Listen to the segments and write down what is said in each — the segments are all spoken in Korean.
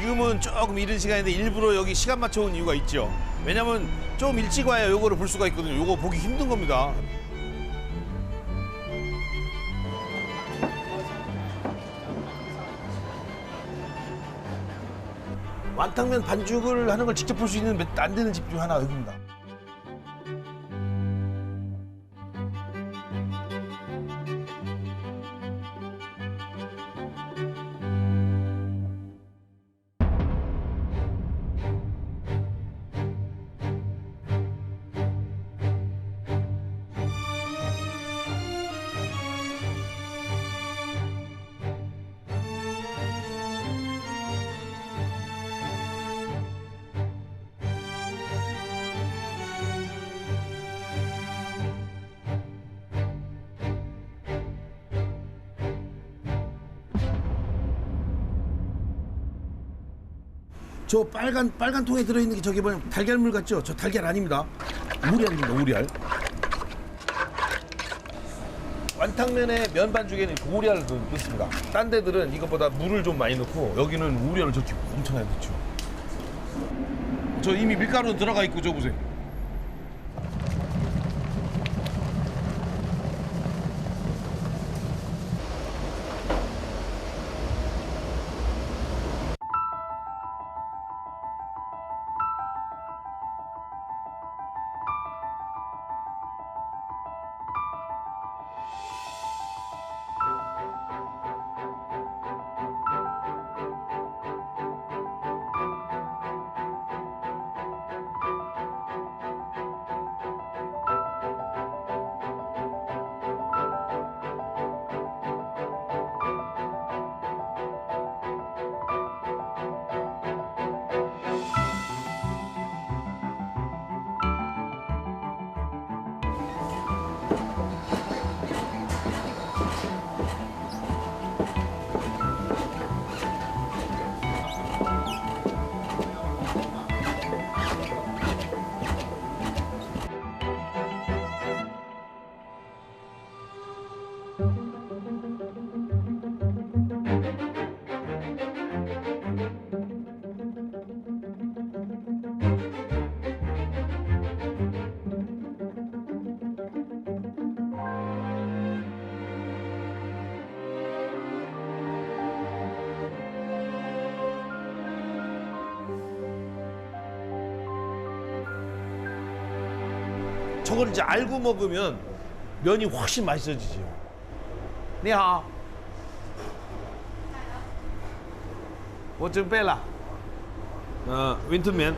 지금은 조금 이른 시간인데 일부러 여기 시간 맞춰온 이유가 있죠. 왜냐면 좀 일찍 와야 요거를 볼 수가 있거든요. 요거 보기 힘든 겁니다. 완탕면 반죽을 하는 걸 직접 볼 수 있는 몇 안 되는 집 중 하나가 여기입니다. 저 빨간 빨간 통에 들어있는 게 저기 뭐냐 달걀물 같죠? 저 달걀 아닙니다. 우리알입니다. 우리알. 완탕면에 면 반죽에는 우리알을 그 넣습니다. 딴 데들은 이것보다 물을 좀 많이 넣고 여기는 우리알을 저렇게 엄청나게 넣죠. 저 이미 밀가루 들어가 있고 저 보세요. 저걸 이제 알고 먹으면 면이 훨씬 맛있어지죠. 네, 你好.我准备了. 어, 윈터면.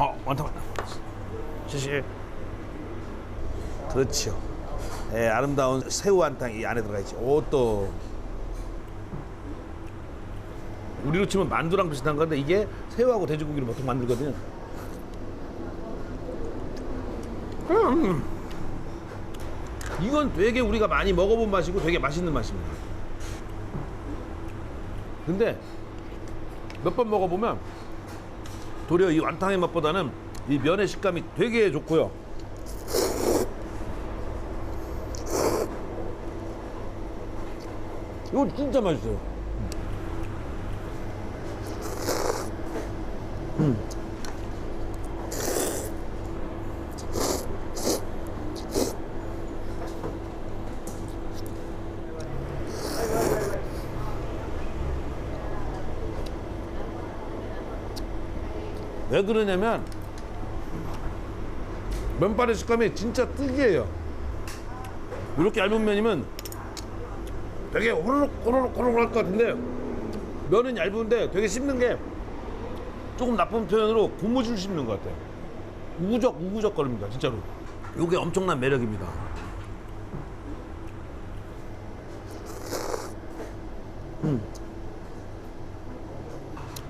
好啊。 어. 그렇죠. 예, 아름다운 새우 한탕이 안에 들어가 있지. 오, 또. 우리로 치면 만두랑 비슷한 건데 이게 새우하고 돼지고기를 보통 만들거든요. 음. 이건 되게 우리가 많이 먹어본 맛이고 되게 맛있는 맛입니다. 근데 몇 번 먹어보면 도리어 이 완탕의 맛보다는 이 면의 식감이 되게 좋고요. 이거 진짜 맛있어요. 왜 그러냐면 면발의 식감이 진짜 특이해요. 이렇게 얇은 면이면 되게 호로록 호로록 호로록 할 것 같은데 면은 얇은데 되게 씹는 게 조금 나쁜 표현으로 고무줄 씹는 것 같아요. 우구적 우구적 거립니다 진짜로. 이게 엄청난 매력입니다.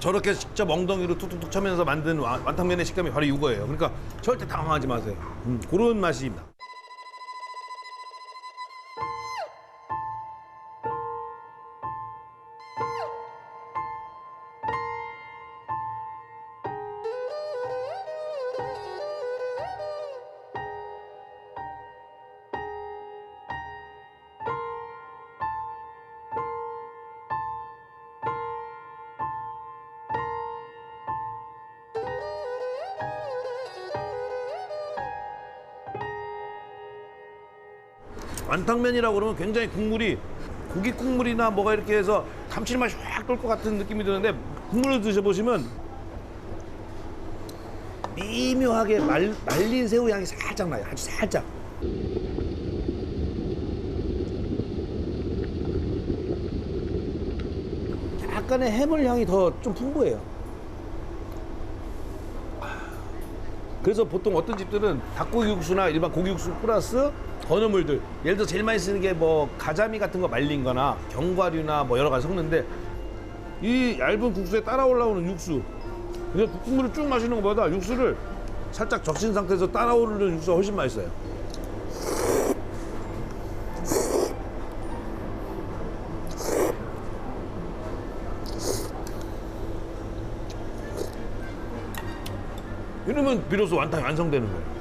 저렇게 직접 엉덩이로 툭툭툭 쳐면서 만든 와- 완탕면의 식감이 바로 이거예요. 그러니까 절대 당황하지 마세요. 음, 그런 맛입니다. 완탕면이라고 그러면 굉장히 국물이 고기 국물이나 뭐가 이렇게 해서 감칠맛이 확 돌 것 같은 느낌이 드는데 국물을 드셔보시면 미묘하게 말, 말린 새우 향이 살짝 나요. 아주 살짝. 약간의 해물 향이 더 좀 풍부해요. 그래서 보통 어떤 집들은 닭고기 육수나 일반 고기 육수 플러스 건어물들. 예를 들어 제일 많이 쓰는 게 뭐 가자미 같은 거 말린 거나 견과류나 뭐 여러 가지 섞는데 이 얇은 국수에 따라 올라오는 육수. 그래서 국물을 쭉 마시는 것보다 육수를 살짝 적신 상태에서 따라 오르는 육수가 훨씬 맛있어요. 이러면 비로소 완탕이 완성되는 거예요